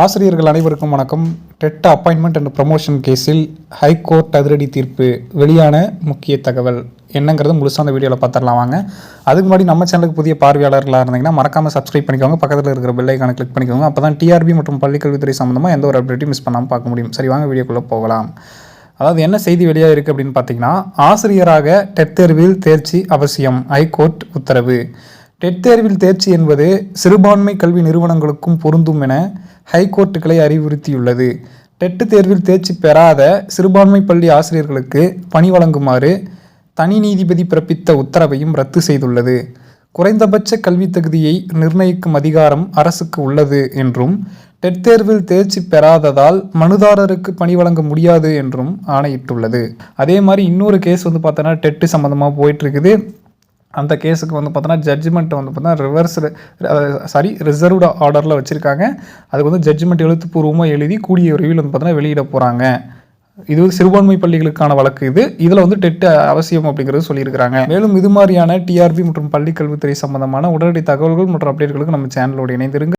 ஆசிரியர்கள் அனைவருக்கும் வணக்கம். டெட் அப்பாயின்மெண்ட் அண்ட் ப்ரமோஷன் கேஸில் ஹைகோர்ட் அதிரடி தீர்ப்பு வெளியான முக்கிய தகவல் என்னங்கிறது முழுசாக அந்த வீடியோவில் பார்த்துடலாம் வாங்க. அதுக்கு முன்னாடி நம்ம சேனலுக்கு புதிய பார்வையாளர்களாக இருந்தீங்கன்னா மறக்காமல் சப்ஸ்கிரைப் பண்ணிக்கோங்க. பக்கத்தில் இருக்கிற பெல்லைக்கான கிளிக் பண்ணிக்கோங்க. அப்போ தான் டிஆர்பி மற்றும் பள்ளிக்கல்வித்துறை சம்மந்தமாக எந்த ஒரு அப்டேட்டையும் மிஸ் பண்ணாமல் பார்க்க முடியும். சரி வாங்க வீடியோக்குள்ளே போகலாம். அதாவது என்ன செய்தி வெளியாக இருக்குது அப்படின்னு பார்த்தீங்கன்னா ஆசிரியராக டெட் தேர்வில் தேர்ச்சி அவசியம் ஹைகோர்ட் உத்தரவு. டெட் தேர்வில் தேர்ச்சி என்பது சிறுபான்மை கல்வி நிறுவனங்களுக்கும் பொருந்தும் என ஹைகோர்ட்டுகளை அறிவுறுத்தியுள்ளது. டெட்டு தேர்வில் தேர்ச்சி பெறாத சிறுபான்மை பள்ளி ஆசிரியர்களுக்கு பணி வழங்குமாறு தனி நீதிபதி பிறப்பித்த உத்தரவையும் ரத்து செய்துள்ளது. குறைந்தபட்ச கல்வித் தகுதியை நிர்ணயிக்கும் அதிகாரம் அரசுக்கு உள்ளது என்றும் டெட் தேர்வில் தேர்ச்சி பெறாததால் மனுதாரருக்கு பணி வழங்க முடியாது என்றும் ஆணையிட்டுள்ளது. அதே மாதிரி இன்னொரு கேஸ் வந்து பார்த்தோன்னா டெட்டு சம்மந்தமாக போயிட்டுருக்குது அந்த கேஸுக்கு வந்து பார்த்தோன்னா ஜட்ஜ்மெண்ட் வந்து பார்த்தோன்னா ரிவர்ஸ் சாரி ரிசர்வ்டு ஆர்டரில் வச்சுருக்காங்க. அதுக்கு வந்து ஜட்ஜ்மெண்ட் எழுத்துப்பூர்வமாக எழுதி கூடிய விரைவில் வந்து பார்த்தோன்னா வெளியிட போகிறாங்க இது வந்து சிறுபான்மை பள்ளிகளுக்கான வழக்கு இது. இதில் வந்து டெட் அவசியம் அப்படிங்கிறது சொல்லியிருக்கிறாங்க. மேலும் இது மாதிரியான டிஆர்பி மற்றும் பள்ளிக்கல்வித்துறை சம்பந்தமான உடனடி தகவல்கள் மற்றும் அப்டேட்களுக்கு நம்ம சேனலோடு இணைந்திருங்க